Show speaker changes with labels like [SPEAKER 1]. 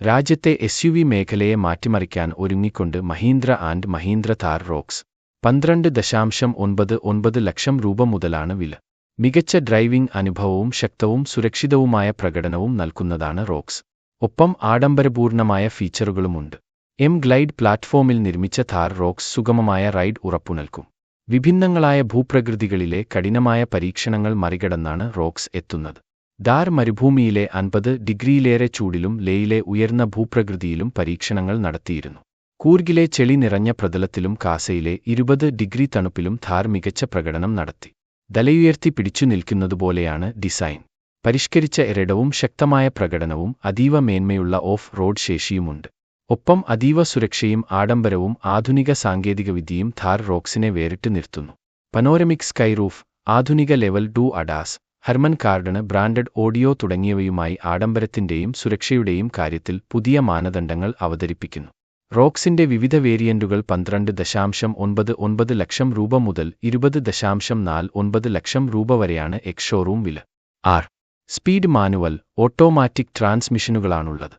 [SPEAKER 1] രാജ്യത്തെ S U V മേഖലയെ മാറ്റിമറിക്കാൻ ഒരുങ്ങിക്കൊണ്ട് മഹീന്ദ്ര ആൻഡ് മഹീന്ദ്ര താർ റോക്സ് പന്ത്രണ്ട് ദശാംശം ഒൻപത് ഒൻപത് ലക്ഷം രൂപ മുതലാണ് വില. മികച്ച ഡ്രൈവിംഗ് അനുഭവവും ശക്തവും സുരക്ഷിതവുമായ പ്രകടനവും നൽകുന്നതാണ് റോക്സ്. ഒപ്പം ആഡംബരപൂർണമായ ഫീച്ചറുകളുമുണ്ട്. എം ഗ്ലൈഡ് പ്ലാറ്റ്ഫോമിൽ നിർമ്മിച്ച താർ റോക്സ് സുഗമമായ റൈഡ് ഉറപ്പുനൽകും. വിഭിന്നങ്ങളായ ഭൂപ്രകൃതികളിലെ കഠിനമായ പരീക്ഷണങ്ങൾ മറികടന്നാണ് റോക്സ് എത്തുന്നത്. ദാർ മരുഭൂമിയിലെ അൻപത് ഡിഗ്രിയിലേറെ ചൂടിലും ലേയിലെ ഉയർന്ന ഭൂപ്രകൃതിയിലും പരീക്ഷണങ്ങൾ നടത്തിയിരുന്നു. കൂർഗിലെ ചെളി നിറഞ്ഞ പ്രതലത്തിലും കാസയിലെ ഇരുപത് ഡിഗ്രി തണുപ്പിലും ധാർ മികച്ച പ്രകടനം നടത്തി. തലയുയർത്തി പിടിച്ചു നിൽക്കുന്നതുപോലെയാണ് ഡിസൈൻ. പരിഷ്കരിച്ച എരടവും ശക്തമായ പ്രകടനവും അതീവ മേന്മയുള്ള ഓഫ് റോഡ് ശേഷിയുമുണ്ട്. ഒപ്പം അതീവ സുരക്ഷയും ആഡംബരവും ആധുനിക സാങ്കേതികവിദ്യയും ധാർ റോക്സിനെ വേറിട്ട് നിർത്തുന്നു. പനോരമിക് സ്കൈറൂഫ് ആധുനിക level two ADAS Harman Kardon branded audio തുടങ്ങിയവയുമായി ആഡംബരത്തിന്റെയും സുരക്ഷയുടെയും കാര്യത്തിൽ പുതിയ മാനദണ്ഡങ്ങൾ അവതരിപ്പിക്കുന്നു. റോക്സിന്റെ വിവിധ വേരിയന്റുകൾ പന്ത്രണ്ട് ദശാംശം ഒൻപത് ഒൻപത് ലക്ഷം രൂപ മുതൽ ഇരുപത് ദശാംശം നാല് ഒൻപത് ലക്ഷം രൂപ വരെയാണ് എക്സ് ഷോറൂം വില. ആർ. Speed manual automatic ട്രാൻസ്മിഷനുകളാണുള്ളത്.